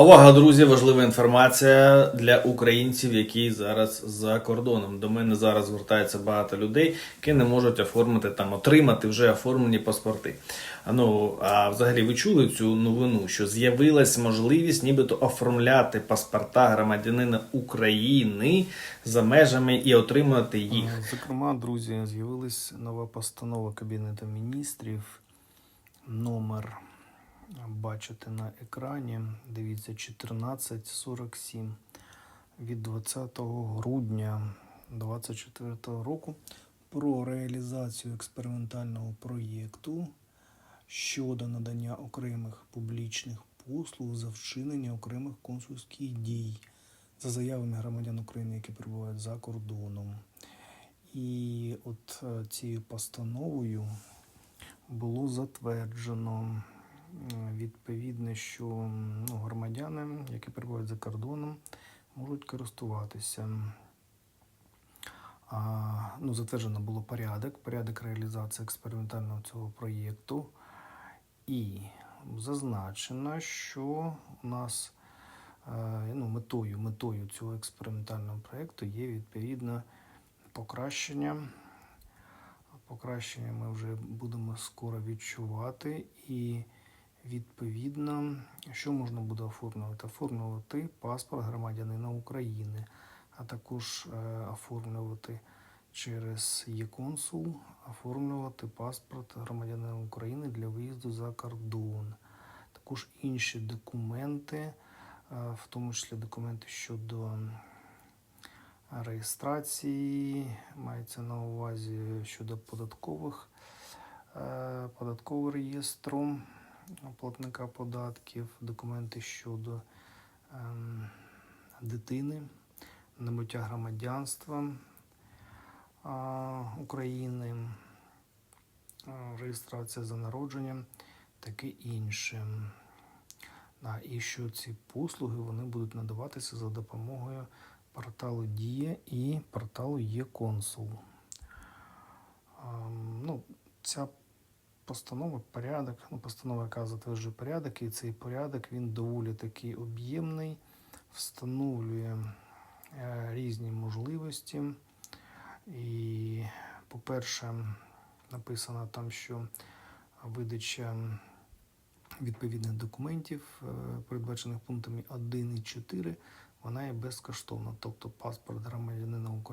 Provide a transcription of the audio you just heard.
Увага, друзі! Важлива інформація для українців, які зараз за кордоном. До мене зараз звертається багато людей, які не можуть оформити там, отримати вже оформлені паспорти. Ну а взагалі ви чули цю новину, що з'явилась можливість нібито оформляти паспорта громадянина України за межами і отримати їх. Е, Зокрема, друзі, з'явилась нова постанова Кабінету міністрів. Номер бачите на екрані. Дивіться, 1447 від 20 грудня 2024 року про реалізацію експериментального проєкту щодо надання окремих публічних послуг за вчинення окремих консульських дій за заявами громадян України, які перебувають за кордоном. І от е, цією постановою було затверджено відповідне, що ну, громадяни, які перебувають за кордоном, можуть користуватися. А, ну, затверджено було порядок, порядок реалізації експериментального цього проєкту. І зазначено, що у нас е, ну, метою, метою цього експериментального проєкту є відповідно покращення. Покращення ми вже будемо скоро відчувати. І відповідно, що можна буде оформлювати? Оформлювати паспорт громадянина України, а також е, оформлювати через є-консул, оформлювати паспорт громадянина України для виїзду за кордон. Також інші документи, е, в тому числі документи щодо реєстрації, мається на увазі щодо податкових е, податкового реєстру платника податків, документи щодо ем, дитини, набуття громадянства а, України, а, реєстрація за народженням, таке інше. Да, і що ці послуги вони будуть надаватися за допомогою порталу Дія і порталу Є-Консул. Ем, Ну, ця постанова, порядок, ну, постанова, яка затверджує порядок, і цей порядок він доволі такий об'ємний, встановлює е, різні можливості. І, по-перше, написано там, що видача відповідних документів, е, передбачених пунктами 1 і 4, вона є безкоштовна. Тобто паспорт громадянина України.